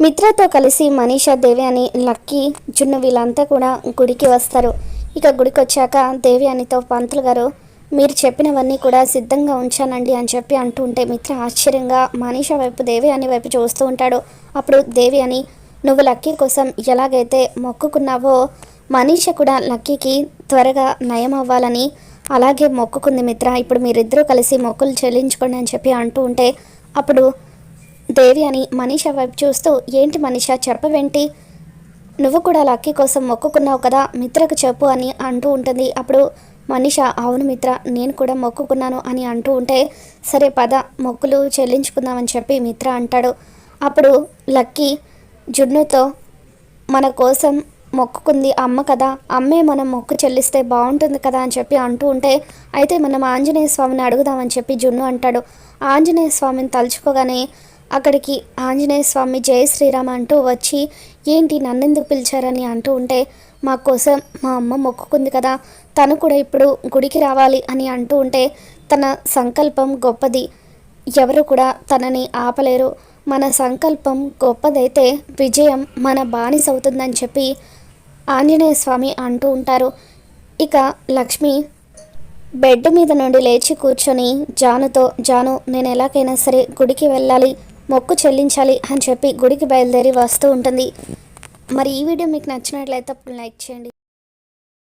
మిత్రతో కలిసి మనీషా దేవి అని లక్కీ జున్ను వీళ్ళంతా కూడా గుడికి వస్తారు. ఇక గుడికి వచ్చాక దేవి అనితో పంతులు గారు మీరు చెప్పినవన్నీ కూడా సిద్ధంగా ఉంచానండి అని చెప్పి అంటూ ఉంటే మిత్ర ఆశ్చర్యంగా మనీషా వైపు దేవి అని వైపు చూస్తూ ఉంటాడు. అప్పుడు దేవి అని నువ్వు లక్కీ కోసం ఎలాగైతే మొక్కుకున్నావో మనీష కూడా లక్కీకి త్వరగా నయం అవ్వాలని అలాగే మొక్కుకుంది మిత్ర. ఇప్పుడు మీరిద్దరూ కలిసి మొక్కులు చెల్లించుకోండి అని చెప్పి అంటూ ఉంటే అప్పుడు దేవి అని మనీష వైపు చూస్తూ ఏంటి మనీష చెప్పవేంటి? నువ్వు కూడా లక్కీ కోసం మొక్కుకున్నావు కదా మిత్రకు చెప్పు అని అంటూ ఉంటుంది. అప్పుడు మనీష అవును మిత్ర నేను కూడా మొక్కుకున్నాను అని అంటూ ఉంటే సరే పద మొక్కులు చెల్లించుకుందామని చెప్పి మిత్ర అంటాడు. అప్పుడు లక్కీ జున్నుతో మన కోసం మొక్కుకుంది అమ్మ కదా అమ్మే మనం మొక్కు చెల్లిస్తే బాగుంటుంది కదా అని చెప్పి అంటూ ఉంటే అయితే మనం ఆంజనేయ స్వామిని అడుగుదామని చెప్పి జున్ను అంటాడు. ఆంజనేయ స్వామిని తలుచుకోగానే అక్కడికి ఆంజనేయ స్వామి జయ శ్రీరామ్ అంటూ వచ్చి ఏంటి నన్నెందుకు పిలిచారని అంటూ ఉంటే మా కోసం మా అమ్మ మొక్కుకుంది కదా తను కూడా ఇప్పుడు గుడికి రావాలి అని అంటూ ఉంటే తన సంకల్పం గొప్పది. ఎవరు కూడా తనని ఆపలేరు. మన సంకల్పం గొప్పదైతే విజయం మన బానిస అవుతుందని చెప్పి ఆంజనేయ స్వామి అంటూ ఉంటారు. ఇక లక్ష్మి బెడ్ మీద నుండి లేచి కూర్చొని జానుతో జాను నేను ఎలాగైనా సరే గుడికి వెళ్ళాలి. మొక్కు చెల్లించాలి అని చెప్పి గుడికి బయలుదేరి వస్తూ ఉంటుంది. మరి ఈ వీడియో మీకు నచ్చినట్లయితే అప్పుడు లైక్ చేయండి.